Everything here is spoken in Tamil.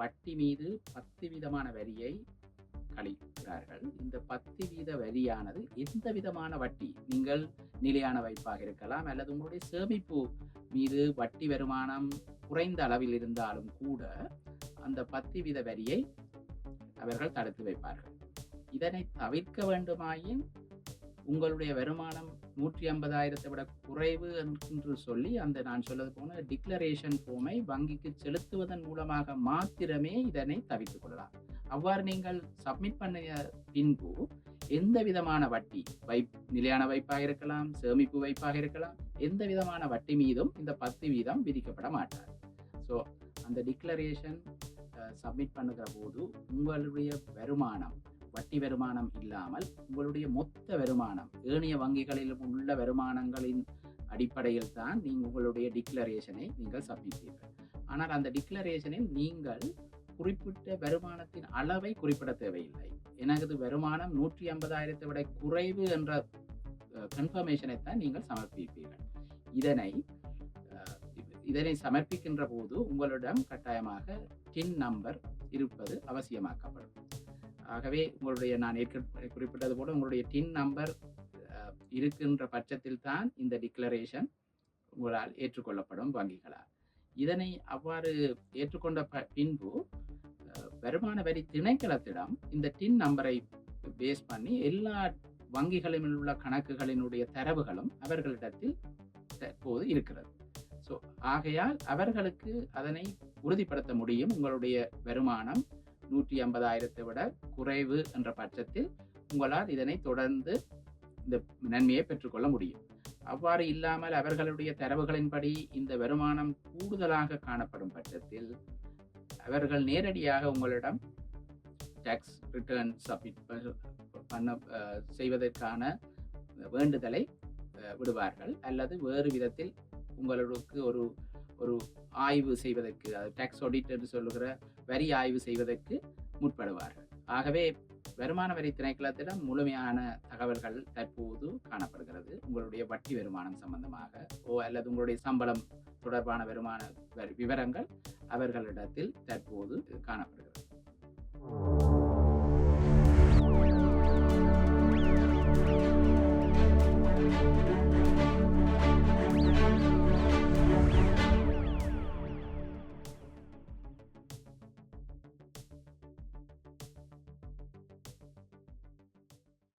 வட்டி மீது பத்து விதமான வரியை கழிக்கிறார்கள். இந்த பத்து வீத வரியானது எந்த விதமான வட்டி? நீங்கள் நிலையான வைப்பாக இருக்கலாம் அல்லது உங்களுடைய சேமிப்பு மீது வட்டி வருமானம் குறைந்த அளவில் இருந்தாலும் கூட அந்த பத்து வீத வரியை அவர்கள் தடுத்து வைப்பார்கள். இதனை தவிர்க்க வேண்டுமாயின் உங்களுடைய வருமானம் நூற்றி ஐம்பதாயிரத்தை விட குறைவு என்று சொல்லி அந்த நான் சொல்வது போன டிக்ளரேஷன் ஃபோமை வங்கிக்கு செலுத்துவதன் மூலமாக மாத்திரமே இதனை தவித்துக் கொள்ளலாம். அவ்வாறு நீங்கள் சப்மிட் பண்ணிய பின்பு எந்த விதமான வட்டி வைப் நிலையான வைப்பாக இருக்கலாம் சேமிப்பு வைப்பாக இருக்கலாம் எந்த விதமான வட்டி மீதும் இந்த பத்து வீதம் விதிக்கப்பட மாட்டார் ஸோ அந்த டிக்ளரேஷன் சப்மிட் பண்ணுகிற போது உங்களுடைய வருமானம் வட்டி வருமானம் இல்லாமல் உங்களுடைய மொத்த வருமானம் ஏனைய வங்கிகளில் உள்ள வருமானங்களின் அடிப்படையில் தான் நீங்கள் உங்களுடைய டிக்ளரேஷனை நீங்கள் சப்மிட் செய்வீர்கள். ஆனால் அந்த டிக்ளரேஷனில் நீங்கள் குறிப்பிட்ட வருமானத்தின் அளவை குறிப்பிட தேவையில்லை. எனது வருமானம் நூற்றி ஐம்பதாயிரத்தை விட குறைவு என்ற கன்ஃபர்மேஷனை தான் நீங்கள் சமர்ப்பிப்பீர்கள். இதனை இதனை சமர்ப்பிக்கின்ற போது உங்களிடம் கட்டாயமாக டின் நம்பர் இருப்பது அவசியமாக்கப்படும். ஆகவே உங்களுடைய நான் ஏற்க குறிப்பிட்டது போல உங்களுடைய டின் நம்பர் இருக்கின்ற பட்சத்தில் தான் இந்த டிக்ளரேஷன் உங்களால் ஏற்றுக்கொள்ளப்படும் வங்கிகளால். இதனை அவ்வாறு ஏற்றுக்கொண்ட ப- பின்பு வருமான வரி திணைக்களத்திடம் இந்த டின் நம்பரை பேஸ் பண்ணி எல்லா வங்கிகளில் உள்ள கணக்குகளினுடைய தரவுகளும் அவர்களிடத்தில் தற்போது இருக்கிறது. ஸோ ஆகையால் அவர்களுக்கு அதனை உறுதிப்படுத்த முடியும் உங்களுடைய வருமானம் நூற்றி ஐம்பதாயிரத்தை விட குறைவு என்ற பட்சத்தில் உங்களால் இதனை தொடர்ந்து இந்த நன்மையை பெற்றுக்கொள்ள முடியும். அவ்வாறு இல்லாமல் அவர்களுடைய தரவுகளின்படி இந்த வருமானம் கூடுதலாக காணப்படும் பட்சத்தில் அவர்கள் நேரடியாக உங்களிடம் டேக்ஸ் ரிட்டர்ன் சப்மிட் பண்ண செய்வதற்கான வேண்டுதலை விடுவார்கள். அல்லது வேறு விதத்தில் உங்களுக்கு ஒரு ஒரு ஆய்வு செய்வதற்கு அது டேக்ஸ் ஆடிட் என்று சொல்லுகிற வரி ஆய்வு செய்வதற்கு முற்படுவார்கள் ஆகவே வருமான வரி திணைக்களத்திடம் முழுமையான தகவல்கள் தற்போது காணப்படுகிறது. உங்களுடைய வட்டி வருமானம் சம்பந்தமாக ஓ அல்லது உங்களுடைய சம்பளம் தொடர்பான வருமான விவரங்கள் அவர்களிடத்தில் தற்போது காணப்படுகிறது.